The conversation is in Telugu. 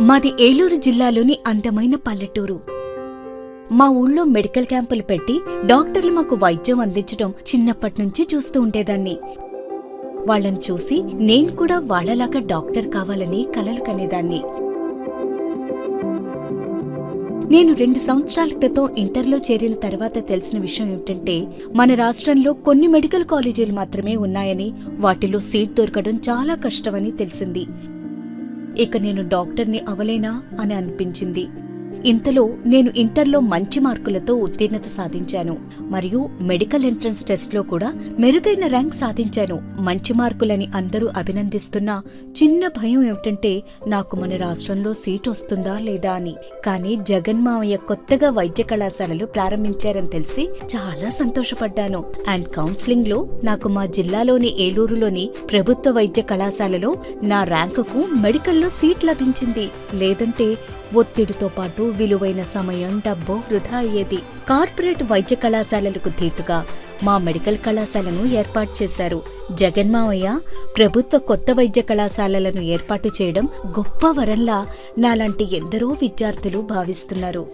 మాది ఏలూరు జిల్లాలోని అందమైన పల్లెటూరు. మా ఊళ్ళో మెడికల్ క్యాంపులు పెట్టి డాక్టర్లు మాకు వైద్యం అందించడం చిన్నప్పటి నుంచి చూస్తూ ఉండేదాన్ని. వాళ్ళని చూసి నేను కూడా వాళ్ళలాగా డాక్టర్ కావాలని కలలు కనేదాన్ని. నేను రెండు సంవత్సరాల క్రితం ఇంటర్లో చేరిన తర్వాత తెలిసిన విషయం ఏమిటంటే మన రాష్ట్రంలో కొన్ని మెడికల్ కాలేజీలు మాత్రమే ఉన్నాయని వాటిలో సీట్ దొరకడం చాలా కష్టమని తెలిసింది. ఇక నేను డాక్టర్ని అవలేనా అని అనిపించింది. ఇంతలో నేను ఇంటర్లో మంచి మార్కులతో ఉత్తీర్ణత సాధించాను మరియు మెడికల్ ఎంట్రన్స్ టెస్ట్లో కూడా మెరుగైన ర్యాంక్ సాధించాను. మంచి మార్కులని అందరూ అభినందిస్తున్నా చిన్న భయం ఏమిటంటే నాకు మన రాష్ట్రంలో సీట్ వస్తుందా లేదా అని. కానీ జగన్ మామయ్య కొత్తగా వైద్య కళాశాలలు ప్రారంభించారని తెలిసి చాలా సంతోషపడ్డాను. అండ్ కౌన్సిలింగ్లో నాకు మా జిల్లాలోని ఏలూరులోని ప్రభుత్వ వైద్య కళాశాలలో నా ర్యాంకుకు మెడికల్లో సీట్ లభించింది. లేదంటే ఒత్తిడితో పాటు విలువైన సమయం డబ్బు వృధా అయ్యేది. కార్పొరేట్ వైద్య కళాశాలలకు ధీటుగా మా మెడికల్ కళాశాలను ఏర్పాటు చేశారు. జగన్మావయ్య ప్రభుత్వ కొత్త వైద్య కళాశాలలను ఏర్పాటు చేయడం గొప్ప వరంలా నాలాంటి ఎందరో విద్యార్థులు భావిస్తున్నారు.